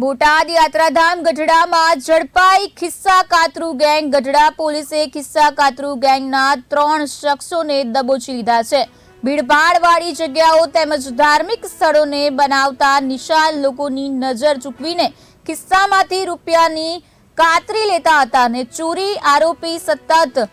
બોટાદ યાત્રાધામ ગઢડામાં ઝડપાઈ ખિસ્સા કાતરુ ગેંગ. ગઢડા પોલીસે ખિસ્સા કાતરુ ગેંગના ત્રણ શખ્સોને દબોચી લીધા છે. ભીડભાડવાળી જગ્યાઓ તેમજ ધાર્મિક સ્થળોને બનાવતા નિશાન લોકોની નજર ચૂકવીને ખિસ્સામાંથી રૂપિયાની કાતરી લેતા હતા અને ચોરી આરોપી સતત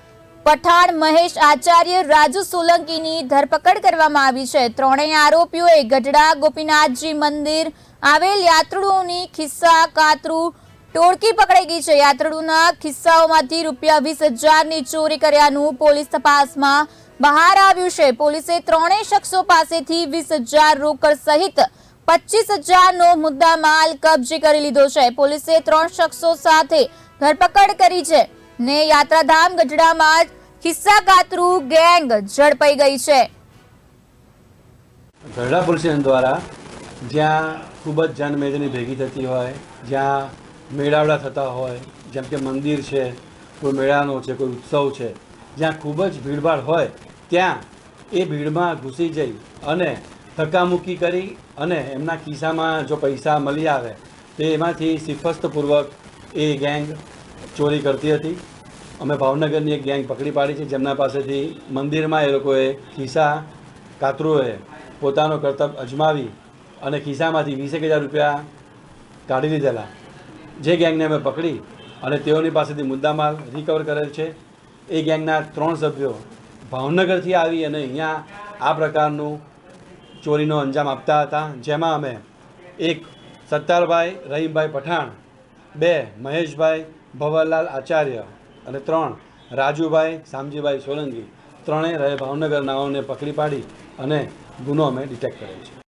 પઠાણ મહેશ આચાર્ય રાજુ સોલંકીની ધરપકડ કરવામાં આવી છે. ત્રણેય આરોપીઓએ ગઢડા, ગોપીનાથજી મંદિર આવેલ યાત્રુઓની ખિસ્સા, કાતરું ટોળકી પકડાઈ ગઈ છે. યાત્રુઓના ખિસ્સાઓમાંથી રૂપિયા વીસ હજારની ચોરી કર્યાનું પોલીસ તપાસમાં બહાર આવ્યું છે. પોલીસે ત્રણેય શખ્સો પાસેથી વીસ હજાર રોકડ સહિત પચીસ હજારનો મુદ્દા માલ કબજે કરી લીધો છે. પોલીસે ત્રણ શખ્સો સાથે ધરપકડ કરી છે ને યાત્રાધામ ગઢડામાં ખિસ્સા કાતરુ ગેંગ ઝડપાઈ ગઈ છે. ગરડા પોલીસ દ્વારા જ્યાં ખૂબ જ જનમેદની ભેગી થતી હોય, જ્યાં મેળાવડા થતા હોય, જેમ કે મંદિર છે, કોઈ મેળાનો છે, કોઈ ઉત્સવ છે, જ્યાં ખૂબ જ ભીડભાડ હોય, ત્યાં એ ભીડમાં ઘૂસી જઈ અને ધક્કામુક્કી કરી અને એમના ખિસ્સામાં જો પૈસા મળી આવે, તો એમાંથી શિફસ્તપૂર્વક એ ગેંગ ચોરી કરતી હતી. અમે ભાવનગરની એક ગેંગ પકડી પાડી છે, જેમના પાસેથી મંદિરમાં એ લોકોએ ખિસ્સા કાતરુઓએ પોતાનો કર્તવ્ય અજમાવી અને ખિસ્સામાંથી વીસેક હજાર રૂપિયા કાઢી લીધેલા. જે ગેંગને અમે પકડી અને તેઓની પાસેથી મુદ્દામાલ રિકવર કરેલ છે. એ ગેંગના ત્રણ સભ્યો ભાવનગરથી આવી અને અહીંયા આ પ્રકારનું ચોરીનો અંજામ આપતા હતા, જેમાં અમે એક સત્તારભાઈ, રહીમભાઈ પઠાણ, બે મહેશભાઈ ભવરલાલ આચાર્ય અને ત્રણ, રાજુભાઈ, શામજીભાઈ સોલંકી, ત્રણેય રહે ભાવનગર નાઓને પકડી પાડી અને ગુનો અમે ડિટેક્ટ કર્યો છે.